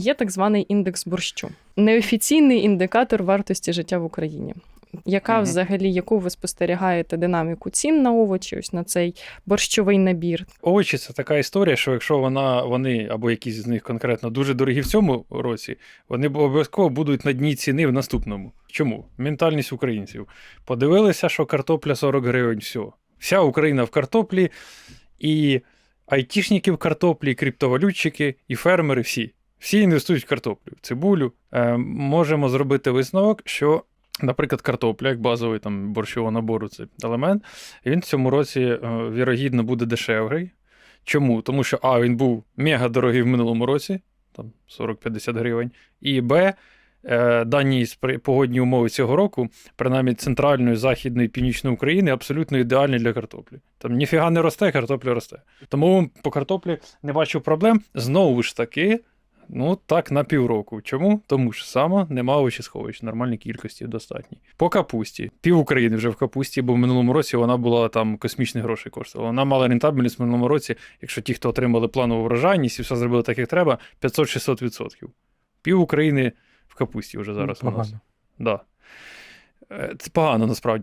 Є так званий індекс борщу, неофіційний індикатор вартості життя в Україні. Яка Мгм. взагалі, яку ви спостерігаєте динаміку цін на овочі, ось на цей борщовий набір? Овочі це така історія, що якщо вона, вони або якісь з них конкретно дуже дорогі в цьому році, вони обов'язково будуть на дні ціни в наступному. Чому? Ментальність українців. Подивилися, що картопля 40 гривень, все. Вся Україна в картоплі, і айтішники в картоплі, і криптовалютчики, і фермери всі. Всі інвестують в картоплю, в цибулю. Е, можемо зробити висновок, що, наприклад, картопля, як базовий там борщового набору, це елемент, він в цьому році, е, вірогідно, буде дешевий. Чому? Тому що А, він був мега дорогий в минулому році, там 40-50 гривень, і Б, е, дані погодні умови цього року, принаймні центральної, західної, північної України, абсолютно ідеальні для картоплі. Там ніфіга не росте, картопля росте. Тому по картоплі не бачу проблем. Знову ж таки, ну так на півроку. Чому? Тому що саме нема овочесховищ, нормальній кількості достатньо. По капусті. Пів України вже в капусті, бо в минулому році вона була там космічні гроші коштувала. Вона мала рентабельність в минулому році, якщо ті, хто отримали планову врожайність і все зробили так, як треба, 500-600%. Пів України в капусті вже зараз у нас. Да. Е, Це погано насправді.